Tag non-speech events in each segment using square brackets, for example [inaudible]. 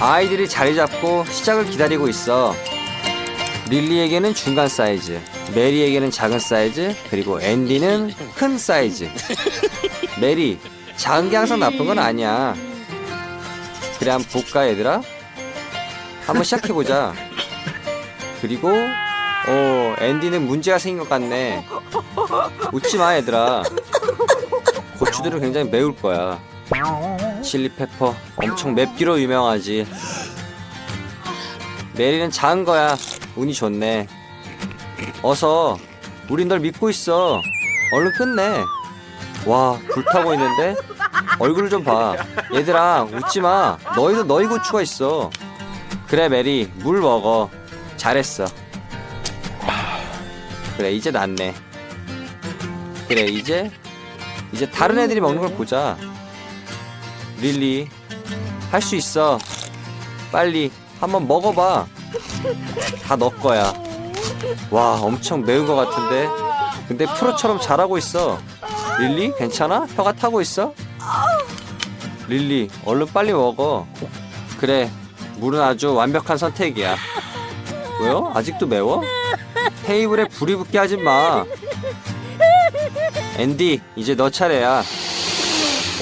아이들이 자리 잡고 시작을 기다리고 있어. 릴리에게는 중간 사이즈, 메리에게는 작은 사이즈, 그리고 앤디는 큰 사이즈. 메리, 작은 게 항상 나쁜 건 아니야. 그래, 한번 볼까, 얘들아? 한번 시작해 보자. 그리고, 어, 앤디는 문제가 생긴 것 같네. 웃지 마, 얘들아. 고추들은 굉장히 매울 거야. 칠리페퍼 엄청 맵기로 유명하지. 메리는 작은 거야. 운이 좋네. 어서 우린 널 믿고 있어. 얼른 끝내. 와 불타고 있는데 얼굴을 좀 봐. 얘들아 웃지 마. 너희도 너희 고추가 있어. 그래 메리 물 먹어. 잘했어. 그래 이제 낫네. 그래 이제 이제 다른 애들이 먹는 걸 보자. 릴리 할 수 있어. 빨리 한번 먹어봐. 다 너 거야. 와 엄청 매운 것 같은데. 근데 프로처럼 잘하고 있어. 릴리 괜찮아? 혀가 타고 있어? 릴리 얼른 빨리 먹어. 그래 물은 아주 완벽한 선택이야. 왜요? 아직도 매워? 테이블에 불이 붙게 하지 마. 앤디 이제 너 차례야.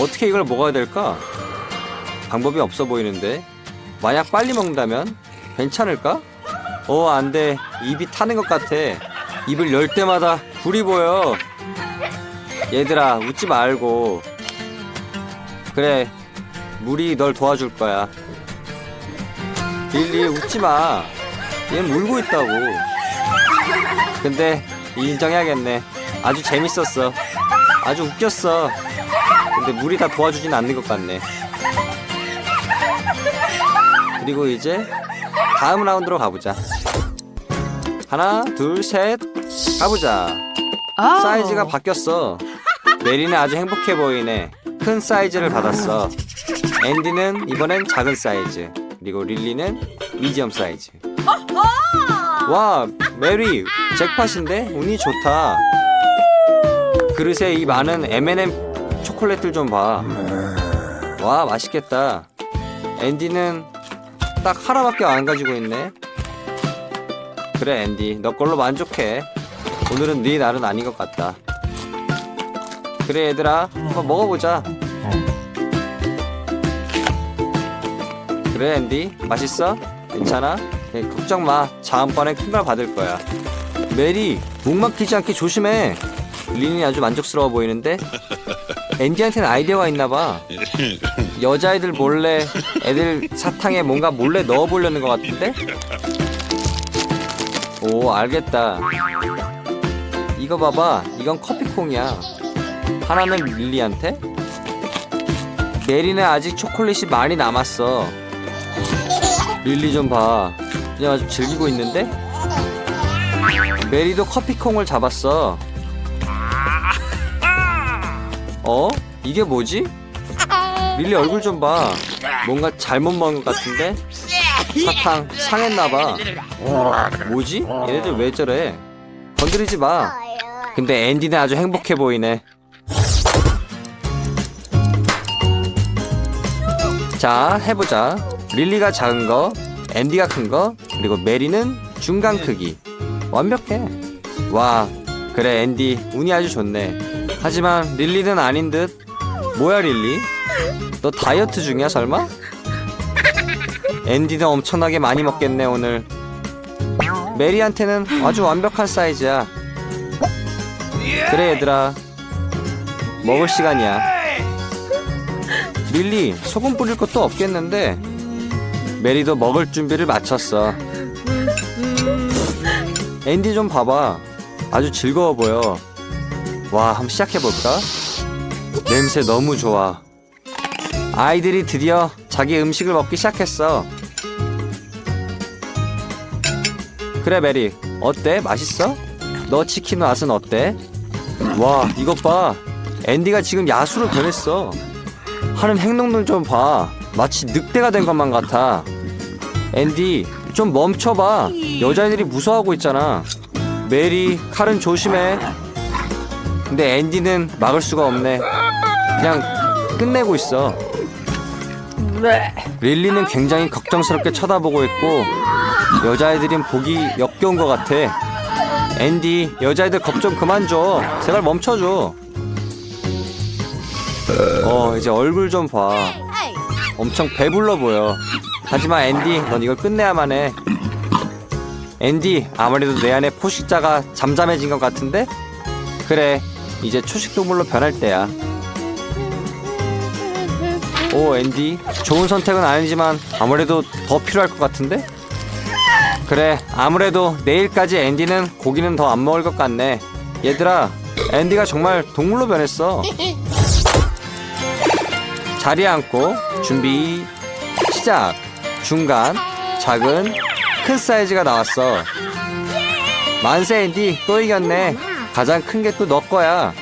어떻게 이걸 먹어야 될까? 방법이 없어 보이는데. 만약 빨리 먹는다면 괜찮을까? 어, 안 돼. 입이 타는 것 같아. 입을 열 때마다 불이 보여. 얘들아, 웃지 말고. 그래. 물이 널 도와줄 거야. 릴리, 웃지 마. 얘는 울고 있다고. 근데 인정해야겠네. 아주 재밌었어. 아주 웃겼어. 근데 물이 다 도와주진 않는 것 같네. 그리고 이제 다음 라운드로 가보자. 하나, 둘, 셋, 가보자. 사이즈가 바뀌었어. 메리는 아주 행복해 보이네. 큰 사이즈를 받았어. 앤디는 이번엔 작은 사이즈. 그리고 릴리는 미디엄 사이즈. 와, 메리 잭팟인데 운이 좋다. 그릇에 이 많은 M&M 초콜릿들 좀 봐. 와, 맛있겠다. 앤디는 딱 하나밖에 안 가지고 있네. 그래, 앤디. 너 걸로 만족해. 오늘은 네 날은 아닌 것 같다. 그래, 얘들아. 한번 먹어보자. 그래, 앤디. 맛있어? 괜찮아? 예, 걱정 마. 다음번엔 큰걸 받을 거야. 메리, 목 막히지 않게 조심해. 린이 아주 만족스러워 보이는데? [laughs] 앤디한테는 아이디어가 있나 봐. [laughs] 여자애들 몰래 애들 사탕에 뭔가 몰래 넣어보려는 것 같은데? 오, 알겠다. 이거 봐봐. 이건 커피콩이야. 하나는 릴리한테? 메리는 아직 초콜릿이 많이 남았어. 릴리 좀 봐. 그냥 아주 즐기고 있는데? 메리도 커피콩을 잡았어. 어? 이게 뭐지? [laughs] 릴리 얼굴 좀 봐. 뭔가 잘못 먹은 것 같은데? 사탕 상했나봐. 뭐지? 얘네들 왜 저래? 건드리지 마. 근데 앤디는 아주 행복해 보이네. 자, 해보자. 릴리가 작은 거, 앤디가 큰 거, 그리고 메리는 중간 크기. 완벽해. 와, 그래, 앤디. 운이 아주 좋네. 하지만 릴리는 아닌 듯. 뭐야, 릴리? 너 다이어트 중이야, 설마? 앤디는 엄청나게 많이 먹겠네, 오늘. 메리한테는 아주 완벽한 사이즈야. 그래, 얘들아. 먹을 시간이야. 릴리, 소금 뿌릴 것도 없겠는데. 메리도 먹을 준비를 마쳤어. 앤디 좀 봐봐. 아주 즐거워 보여. 와, 한번 시작해볼까? 냄새 너무 좋아. 아이들이 드디어 자기 음식을 먹기 시작했어. 그래, 메리. 어때? 맛있어? 너 치킨 맛은 어때? 와, 이것 봐. 앤디가 지금 야수로 변했어. 하는 행동들 좀 봐. 마치 늑대가 된 것만 같아. 앤디, 좀 멈춰봐. 여자애들이 무서워하고 있잖아. 메리, 칼은 조심해. 근데 앤디는 막을 수가 없네. 그냥 끝내고 있어. 릴리는 굉장히 걱정스럽게 쳐다보고 있고 여자애들은 보기 역겨운 것 같아. 앤디, 여자애들 겁 좀 그만 줘. 제발 멈춰줘. 어, 이제 얼굴 좀 봐. 엄청 배불러 보여. 하지만 앤디, 넌 이걸 끝내야만 해. 앤디, 아무래도 내 안에 포식자가 잠잠해진 것 같은데? 그래, 이제 초식동물로 변할 때야. 오, 앤디, 좋은 선택은 아니지만 아무래도 더 필요할 것 같은데? 그래, 아무래도 내일까지 앤디는 고기는 더 안 먹을 것 같네. 얘들아, 앤디가 정말 동물로 변했어. [laughs] 자리에 앉고 준비 시작. 중간 작은 큰 사이즈가 나왔어. 만세 앤디. 또 이겼네. 가장 큰 게 또 너 거야.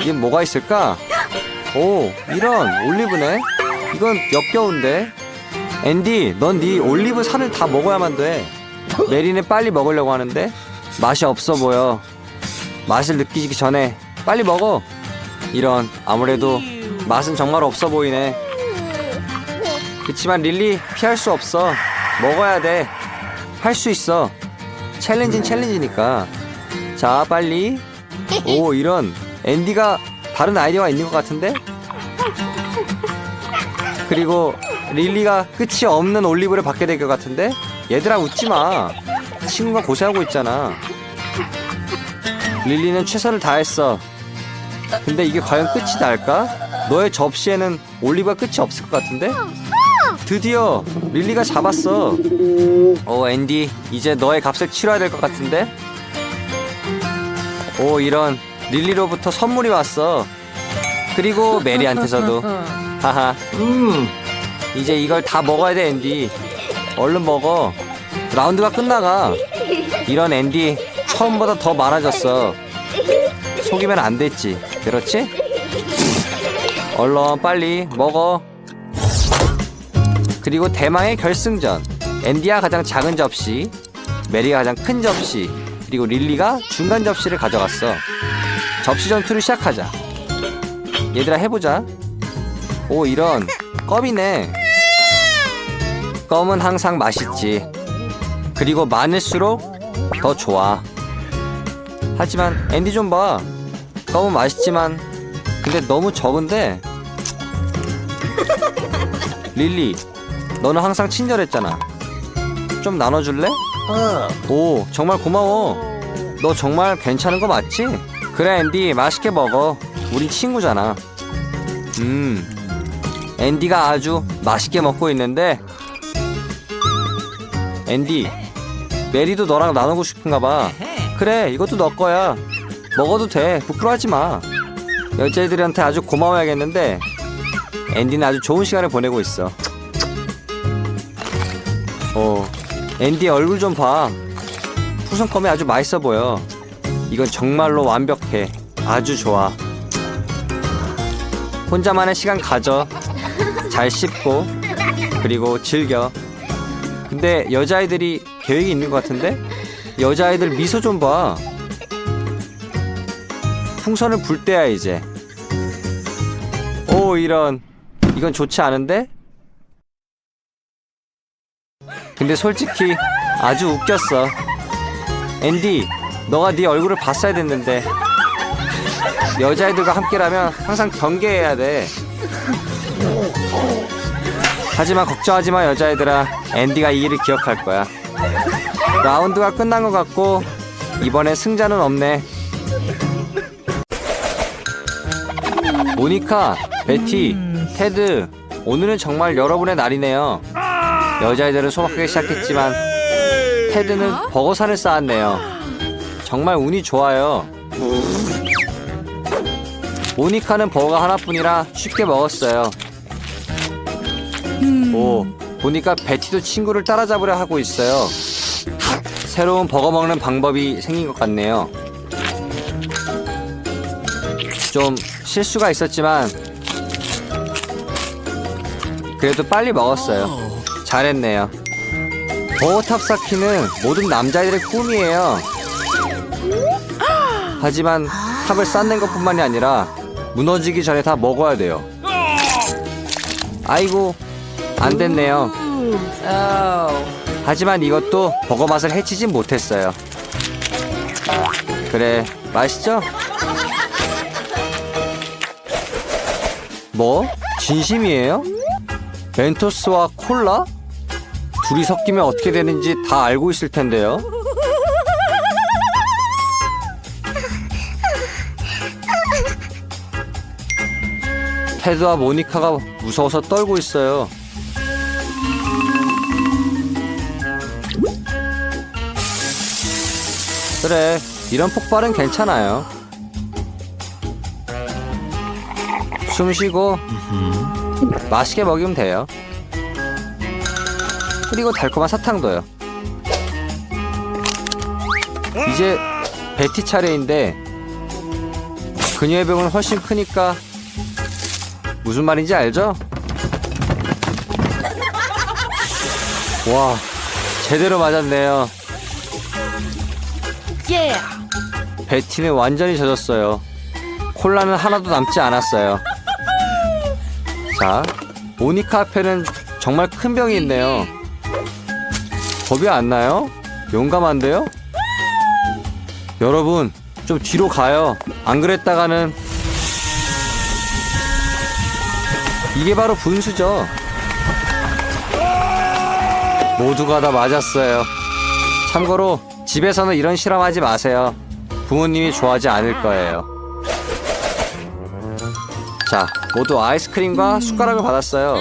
이게 뭐가 있을까 오 이런 올리브네 이건 역겨운데 앤디 넌 네 올리브 살을 다 먹어야만 돼 메리는 빨리 먹으려고 하는데 맛이 없어 보여 맛을 느끼기 전에 빨리 먹어 이런 아무래도 맛은 정말 없어 보이네. 그치만 릴리 피할 수 없어. 먹어야 돼. 할 수 있어. 챌린지는 챌린지니까. 자, 빨리. 오, 이런. 앤디가 다른 아이디어가 있는 것 같은데? 그리고 릴리가 끝이 없는 올리브를 받게 될 것 같은데? 얘들아, 웃지 마. 친구가 고생하고 있잖아. 릴리는 최선을 다했어. 근데 이게 과연 끝이 날까? 너의 접시에는 올리브가 끝이 없을 것 같은데? 드디어 릴리가 잡았어. 오 앤디 이제 너의 값을 치러야 될 것 같은데? 오 이런 릴리로부터 선물이 왔어. 그리고 메리한테서도 [laughs] 하하. 음 이제 이걸 다 먹어야 돼 앤디. 얼른 먹어. 라운드가 끝나가. 이런 앤디 처음보다 더 많아졌어. 속이면 안 됐지. 그렇지? 얼른 빨리 먹어. 그리고 대망의 결승전. 앤디가 가장 작은 접시, 메리가 가장 큰 접시, 그리고 릴리가 중간 접시를 가져갔어. 접시 전투를 시작하자. 얘들아 해보자. 오 이런 껌이네. 껌은 항상 맛있지. 그리고 많을수록 더 좋아. 하지만 앤디 좀 봐. 껌은 맛있지만 근데 너무 적은데. 릴리, 너는 항상 친절했잖아. 좀 나눠줄래? 오, 정말 고마워. 너 정말 괜찮은 거 맞지? 그래, 앤디, 맛있게 먹어. 우리 친구잖아. 음, 앤디가 아주 맛있게 먹고 있는데. 앤디, 메리도 너랑 나누고 싶은가 봐. 그래, 이것도 너 거야. 먹어도 돼. 부끄러워하지 마. 여자애들한테 아주 고마워야겠는데 앤디는 아주 좋은 시간을 보내고 있어. 어, 앤디 얼굴 좀 봐. 푸성껌이 아주 맛있어 보여. 이건 정말로 완벽해. 아주 좋아. 혼자만의 시간 가져. 잘 씹고 그리고 즐겨. 근데 여자아이들이 계획이 있는 것 같은데? 여자아이들 미소 좀 봐. 풍선을 불 때야 이제. 오 이런 이건 좋지 않은데? 근데 솔직히 아주 웃겼어. 앤디, 너가 네 얼굴을 봤어야 됐는데. 여자애들과 함께라면 항상 경계해야 돼. 하지만 걱정하지 마 여자애들아. 앤디가 이 일을 기억할 거야. 라운드가 끝난 것 같고 이번에 승자는 없네. 모니카, 베티, 테드, 오늘은 정말 여러분의 날이네요. 여자애들은 소박하게 시작했지만 테드는 버거산을 쌓았네요. 정말 운이 좋아요. 모니카는 버거가 하나뿐이라 쉽게 먹었어요. 오, 보니까 베티도 친구를 따라잡으려 하고 있어요. 새로운 버거 먹는 방법이 생긴 것 같네요. 좀 실수가 있었지만 그래도 빨리 먹었어요. 잘했네요. 버거탑 쌓기는 모든 남자애들의 꿈이에요. 하지만 탑을 쌓는 것뿐만이 아니라 무너지기 전에 다 먹어야 돼요. 아이고 안 됐네요. 하지만 이것도 버거 맛을 해치진 못했어요. 그래, 맛있죠? 뭐? 진심이에요? 멘토스와 콜라? 둘이 섞이면 어떻게 되는지 다 알고 있을 텐데요. 테드와 모니카가 무서워서 떨고 있어요. 그래, 이런 폭발은 괜찮아요. 숨 쉬고 맛있게 먹이면 돼요. 그리고 달콤한 사탕도요. 이제 베티 차례인데 그녀의 병은 훨씬 크니까 무슨 말인지 알죠? 와, 제대로 맞았네요. 베티는 완전히 젖었어요. 콜라는 하나도 남지 않았어요. 자, 모니카 앞에는 정말 큰 병이 있네요. 겁이 안 나요? 용감한데요? 여러분, 좀 뒤로 가요. 안 그랬다가는 이게 바로 분수죠. 모두가 다 맞았어요. 참고로 집에서는 이런 실험하지 마세요. 부모님이 좋아하지 않을 거예요. 자, 모두 아이스크림과 숟가락을 받았어요.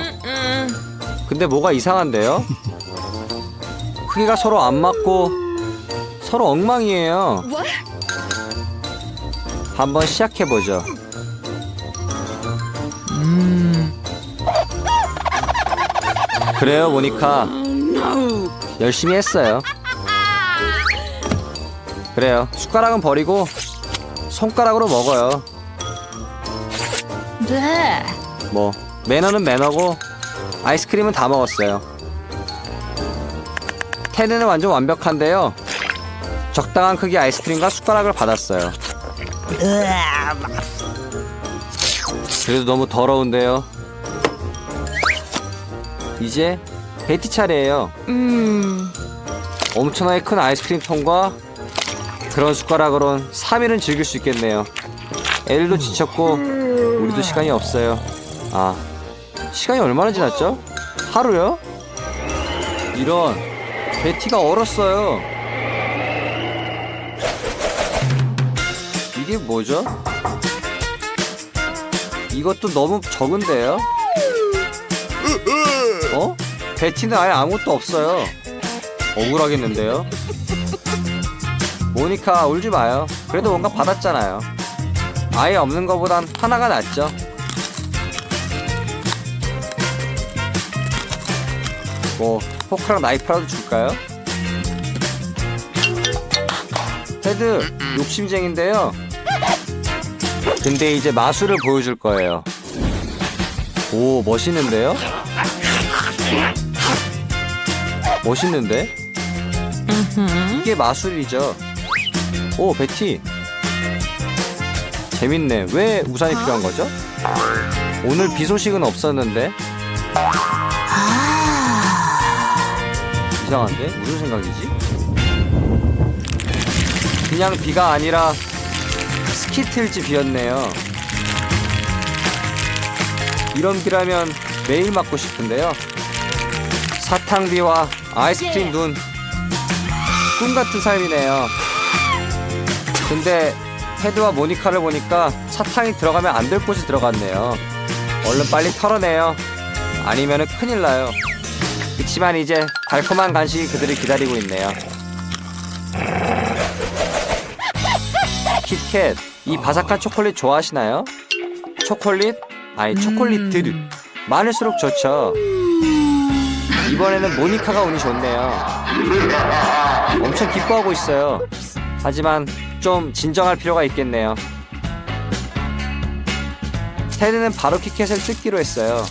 근데 뭐가 이상한데요? 크기가 서로 안 맞고 서로 엉망이에요. 한번 시작해 보죠. 그래요, 모니카. 열심히 했어요. 그래요. 숟가락은 버리고 손가락으로 먹어요. 뭐 매너는 매너고 아이스크림은 다 먹었어요. 테드는 완전 완벽한데요. 적당한 크기 아이스크림과 숟가락을 받았어요. 그래도 너무 더러운데요. 이제 베티 차례예요. 엄청나게 큰 아이스크림 통과 그런 숟가락으론 3일은 즐길 수 있겠네요. 엘도 지쳤고 우리도 시간이 없어요. 아 시간이 얼마나 지났죠? 하루요? 이런 베티가 얼었어요. 이게 뭐죠? 이것도 너무 적은데요? 어? 베티는 아예 아무것도 없어요. 억울하겠는데요? 모니카 울지 마요. 그래도 뭔가 받았잖아요. 아예 없는 것보단 하나가 낫죠. 뭐 포크랑 나이프라도 줄까요? 테드 욕심쟁인데요. 근데 이제 마술을 보여줄 거예요. 오 멋있는데요? 멋있는데? 이게 마술이죠. 오 베티 재밌네. 왜 우산이 필요한 거죠? 오늘 비 소식은 없었는데 이상한데 무슨 생각이지? 그냥 비가 아니라 스키틀즈 비였네요. 이런 비라면 매일 맞고 싶은데요. 사탕비와 아이스크림 눈. 꿈 같은 삶이네요. 근데 테드와 모니카를 보니까 사탕이 들어가면 안 될 곳이 들어갔네요. 얼른 빨리 털어내요. 아니면 큰일 나요. 그치만 이제 달콤한 간식이 그들을 기다리고 있네요. kit캣, 이 바삭한 초콜릿 좋아하시나요? 초콜릿? 아니 초콜릿들 많을수록 좋죠. 이번에는 모니카가 운이 좋네요. 엄청 기뻐하고 있어요. 하지만 좀 진정할 필요가 있겠네요. 테드는 바로 키켓을 뜯기로 했어요.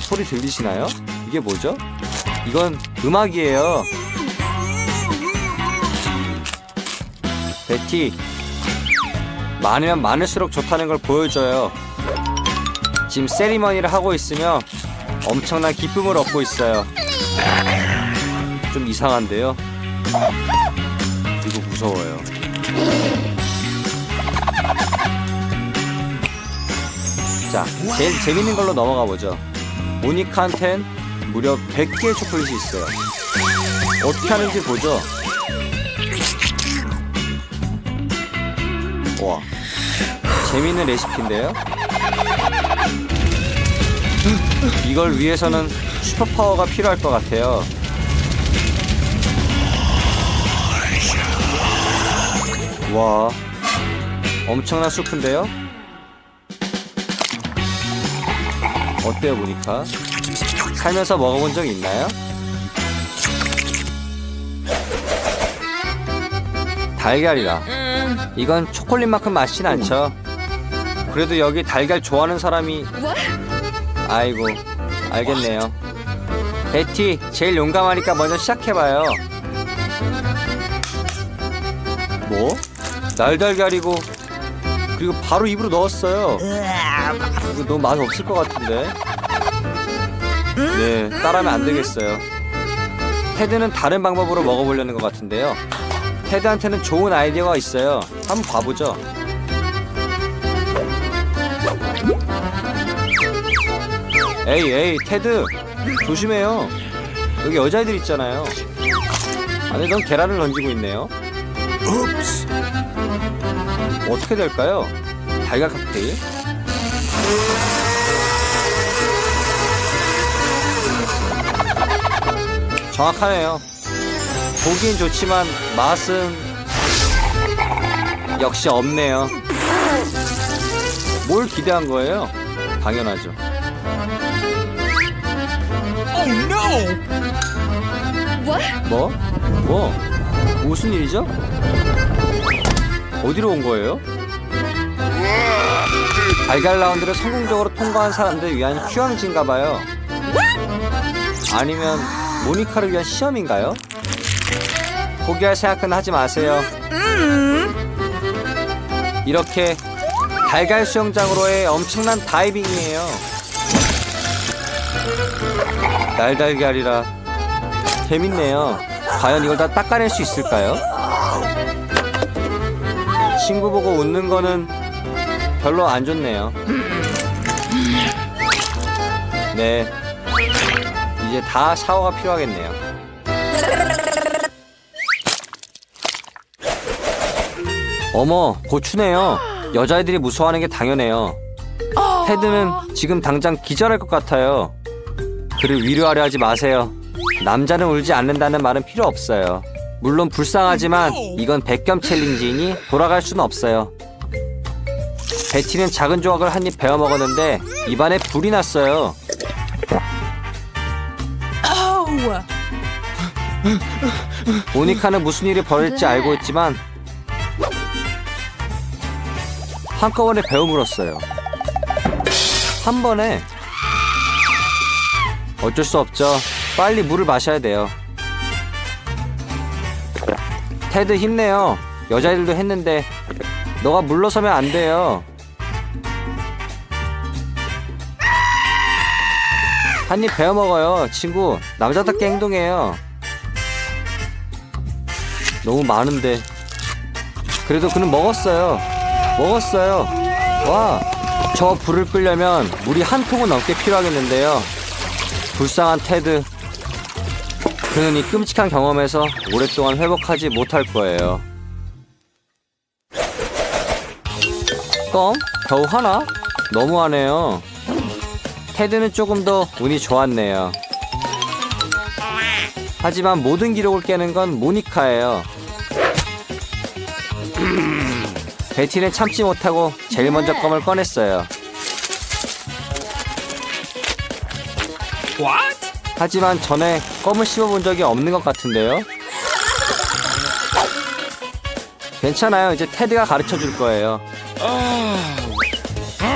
소리 들리시나요? 이게 뭐죠? 이건 음악이에요. 베티, 많으면 많을수록 좋다는 걸 보여줘요. 지금 세리머니를 하고 있으며 엄청난 기쁨을 얻고 있어요. 좀 이상한데요? 그리고 무서워요. 자, 제일 재밌는 걸로 넘어가 보죠. 모니카한텐 무려 100개의 초콜릿이 있어요. 어떻게 하는지 보죠. 와, 재밌는 레시피인데요. 이걸 위해서는 슈퍼파워가 필요할 것 같아요. 와, 엄청난 수프인데요. 어때요, 보니까? 살면서 먹어본 적 있나요? 달걀이라. 이건 초콜릿만큼 맛진 않죠. 그래도 여기 달걀 좋아하는 사람이 아이고 알겠네요. 베티 제일 용감하니까 먼저 시작해봐요. 뭐? 날달걀이고 그리고 바로 입으로 넣었어요. 이거 너무 맛 없을 것 같은데. 네, 따라하면 안 되겠어요. 테드는 다른 방법으로 먹어보려는 것 같은데요. 테드한테는 좋은 아이디어가 있어요. 한번 봐보죠. 에이, 에이, 테드. 조심해요. 여기 여자애들 있잖아요. 아니, 넌 계란을 던지고 있네요. 어떻게 될까요? 달걀 칵테일? 정확하네요. 보기엔 좋지만 맛은 역시 없네요. 뭘 기대한 거예요? 당연하죠. 뭐? 뭐? 무슨 일이죠? 어디로 온 거예요? 달걀 라운드를 성공적으로 통과한 사람들 위한 휴양지인가 봐요. 아니면 모니카를 위한 시험인가요? 포기할 생각은 하지 마세요. 이렇게 달걀 수영장으로의 엄청난 다이빙이에요. 날달걀이라 재밌네요. 과연 이걸 다 닦아낼 수 있을까요? 친구 보고 웃는 거는 별로 안 좋네요. 네. 이제 다 샤워가 필요하겠네요. 어머, 고추네요. 여자애들이 무서워하는 게 당연해요. 테드는 지금 당장 기절할 것 같아요. 그를 위로하려 하지 마세요. 남자는 울지 않는다는 말은 필요 없어요. 물론 불쌍하지만 이건 백겸 챌린지이니 돌아갈 수는 없어요. 베티는 작은 조각을 한 입 베어 먹었는데 입안에 불이 났어요. 모니카는 무슨 일이 벌어질지 알고 있지만 한꺼번에 배어 물었어요. 한 번에 어쩔 수 없죠. 빨리 물을 마셔야 돼요. 테드 힘내요. 여자애들도 했는데 너가 물러서면 안 돼요. 한 입 베어 먹어요, 친구. 남자답게 행동해요. 너무 많은데. 그래도 그는 먹었어요. 먹었어요. 와, 저 불을 끄려면 물이 한 통은 넘게 필요하겠는데요. 불쌍한 테드. 그는 이 끔찍한 경험에서 오랫동안 회복하지 못할 거예요. 껌? 겨우 하나? 너무하네요. 테드는 조금 더 운이 좋았네요. 하지만 모든 기록을 깨는 건 모니카예요. [clears throat] 베티는 참지 못하고 제일 먼저 껌을 꺼냈어요. 하지만 전에 껌을 씹어본 적이 없는 것 같은데요. 괜찮아요. 이제 테드가 가르쳐 줄 거예요.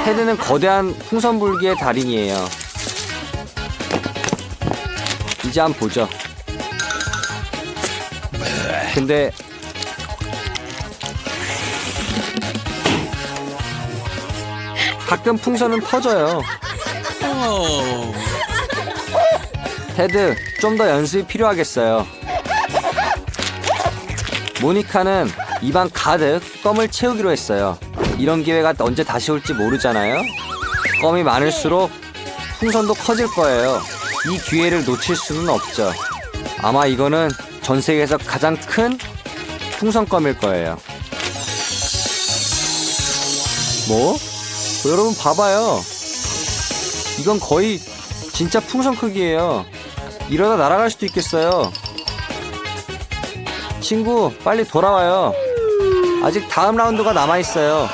테드는 거대한 풍선불기의 달인이에요. 이제 한번 보죠. 근데 가끔 풍선은 터져요. 테드, 좀 더 연습이 필요하겠어요. 모니카는 입안 가득 껌을 채우기로 했어요. 이런 기회가 언제 다시 올지 모르잖아요. 껌이 많을수록 풍선도 커질 거예요. 이 기회를 놓칠 수는 없죠. 아마 이거는 전 세계에서 가장 큰 풍선껌일 거예요. 뭐? 어, 여러분 봐봐요. 이건 거의 진짜 풍선 크기예요. 이러다 날아갈 수도 있겠어요. 친구, 빨리 돌아와요. 아직 다음 라운드가 남아 있어요.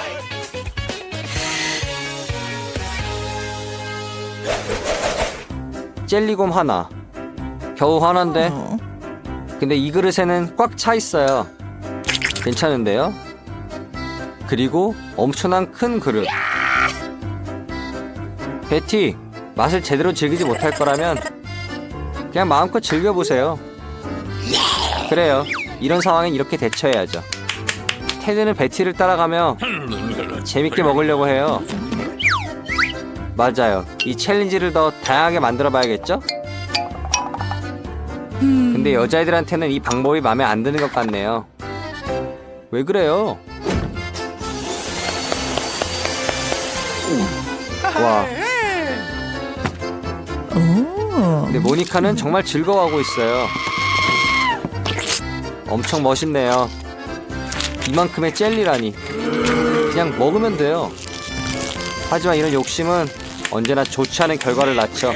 젤리곰 하나. 겨우 하나인데. 어. 근데 이 그릇에는 꽉 차 있어요. 괜찮은데요? 그리고 엄청난 큰 그릇. 베티, 맛을 제대로 즐기지 못할 거라면 그냥 마음껏 즐겨보세요. 그래요. 이런 상황엔 이렇게 대처해야죠. 테드는 베티를 따라가며 재밌게 먹으려고 해요. 맞아요. 이 챌린지를 더 다양하게 만들어 봐야겠죠? 근데 여자애들한테는 이 방법이 마음에 안 드는 것 같네요. 왜 그래요? 와, 오. 근데 모니카는 정말 즐거워하고 있어요. 엄청 멋있네요. 이만큼의 젤리라니. 그냥 먹으면 돼요. 하지만 이런 욕심은 언제나 좋지 않은 결과를 낳죠.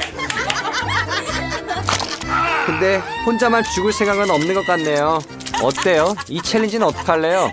근데 혼자만 죽을 생각은 없는 것 같네요. 어때요? 이 챌린지는 어떡할래요?